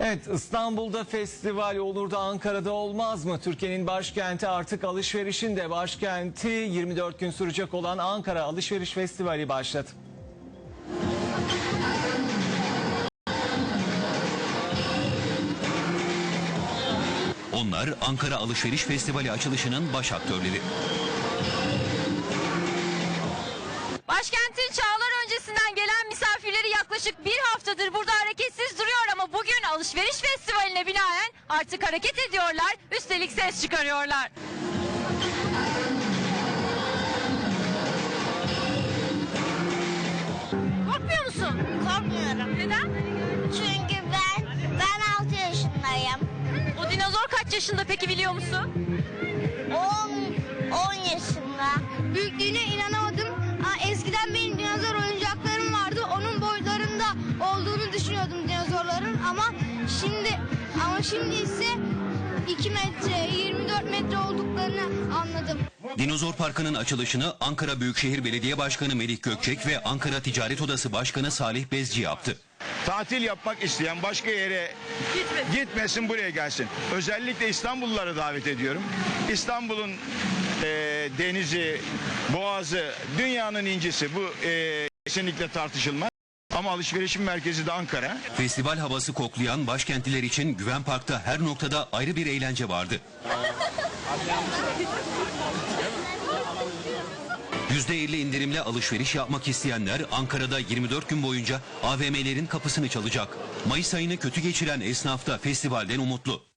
Evet İstanbul'da festival olur da Ankara'da olmaz mı? Türkiye'nin başkenti artık alışverişin de başkenti 24 gün sürecek olan Ankara Alışveriş Festivali başladı. Onlar Ankara Alışveriş Festivali açılışının baş aktörleri. Başkentin çağlar öncesinden gelen misafirleri yaklaşık bir haftadır burada bugün alışveriş festivaline binaen artık hareket ediyorlar, üstelik ses çıkarıyorlar. Korkmuyor musun? Korkmuyorum. Neden? Çünkü ben ben 6 yaşındayım. O dinozor kaç yaşında peki biliyor musun? 10 10 yaşında. Büyüklüğüne inanamadım. Aa, eskiden benim dinozor oyuncaklarım vardı. Onun boylarında olduğunu düşünüyordum dinozorların ama şimdi ama şimdi ise 2 metre 24 metre olduklarını anladım. Dinozor Parkı'nın açılışını Ankara Büyükşehir Belediye Başkanı Melih Gökçek ve Ankara Ticaret Odası Başkanı Salih Bezci yaptı. Tatil yapmak isteyen başka yere gitmesin buraya gelsin. Özellikle İstanbulluları davet ediyorum. İstanbul'un e, denizi, boğazı, dünyanın incisi bu e, kesinlikle tartışılmaz. Ama alışverişin merkezi de Ankara. Festival havası koklayan başkentliler için Güven Park'ta her noktada ayrı bir eğlence vardı. %50 indirimle alışveriş yapmak isteyenler Ankara'da 24 gün boyunca AVM'lerin kapısını çalacak. Mayıs ayını kötü geçiren esnaf da festivalden umutlu.